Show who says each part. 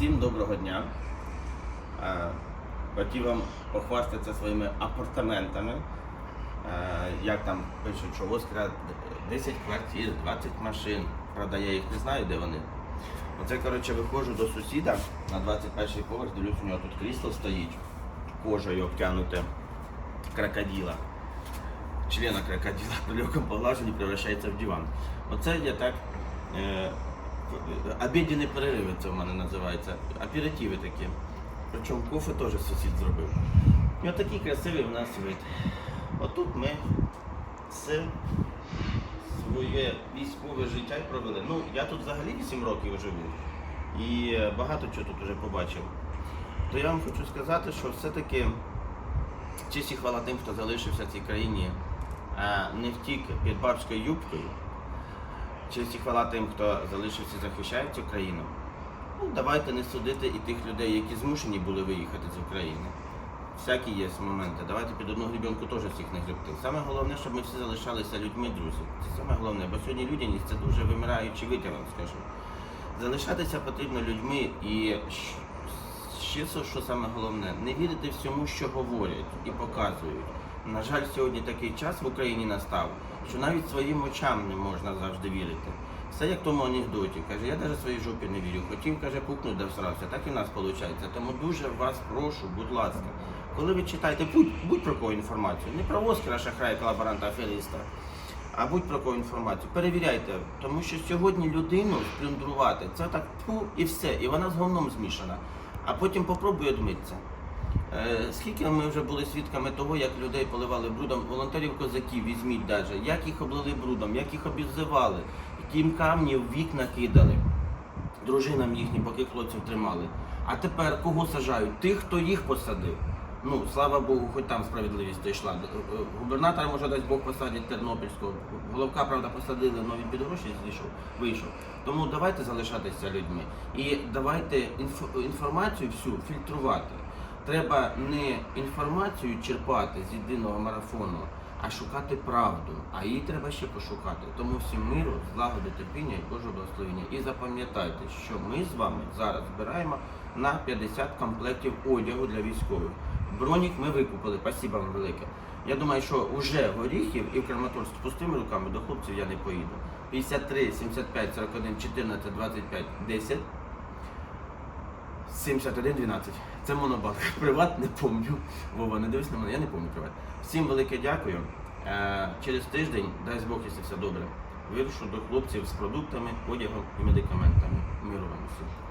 Speaker 1: Всім доброго дня. Е, Хотів вам похвастатися своїми апартаментами. Е, Як там пишуть, що Оскара 10 квартир, 20 машин. Правда, я їх не знаю, де вони. Оце, коротше, виходжу до сусіда на 21 поверх, дивлюсь, у нього тут крісло стоїть, кожею обтянуте крокодила. Члена крокодила при легком поглаженні превращається в диван. Оце я так. Е, обідні перериви це в мене називається. Аперитиви такі. Причому кофе теж сусід зробив. І отакий красивий у нас вид. Отут ми все своє військове життя провели. Ну, я тут взагалі 8 років живу і е, багато чого тут вже побачив. То я вам хочу сказати, що все-таки честь і хвала тим, хто залишився в цій країні, а не втік під бабською юбкою. Честь і хвала тим, хто залишився і захищає цю країну. Ну, давайте не судити і тих людей, які змушені були виїхати з України. Всякі є моменти. Давайте під одну грібенку теж всіх не гребти. Саме головне, щоб ми всі залишалися людьми, друзі. Це саме головне, бо сьогодні людяність це дуже вимираючий вид, я вам скажу. Залишатися потрібно людьми і ще що саме головне, не вірити всьому, що говорять і показують. На жаль, сьогодні такий час в Україні настав, що навіть своїм очам не можна завжди вірити. Все як в тому анекдоті. Каже, я навіть своїй жопі не вірю. Хотів, каже, пукнуть, да всрався. Так і в нас виходить. Тому дуже вас прошу, будь ласка, коли ви читаєте будь, про кого інформацію, не про Оскара, шахрая, колаборанта, афериста, а будь про кого інформацію. Перевіряйте, тому що сьогодні людину сплюндрувати, це так тьфу, і все, і вона з говном змішана. А потім попробуй одмитися. Е, Скільки ми вже були свідками того, як людей поливали брудом, волонтерів козаків, візьміть даже, як їх облили брудом, як їх обіззивали, які їм камні в вікна кидали, дружинам їхнім, поки хлопців тримали. А тепер кого сажають? Тих, хто їх посадив. Ну, слава Богу, хоч там справедливість дійшла. Е, е, Губернатора, може, дасть Бог посадять Тернопільського. Головка, правда, посадили, але він під гроші зійшов, вийшов. Тому давайте залишатися людьми. І давайте інфо- інформацію всю фільтрувати. Треба не інформацію черпати з єдиного марафону, а шукати правду. А її треба ще пошукати. Тому всім миру, злагоди, терпіння і Божого благословення. І запам'ятайте, що ми з вами зараз збираємо на 50 комплектів одягу для військових. Бронік ми викупили, спасибо вам велике. Я думаю, що вже горіхів і в Краматорськ з пустими руками до хлопців я не поїду. 53, 75, 41, 14, 25, 10. 71-12. Це монобанк. Приват не помню. Вова, не дивись на мене, я не помню приват. Всім велике дякую. Е, через тиждень, дай Бог, якщо все добре, вирушу до хлопців з продуктами, одягом і медикаментами. Миру вам усім.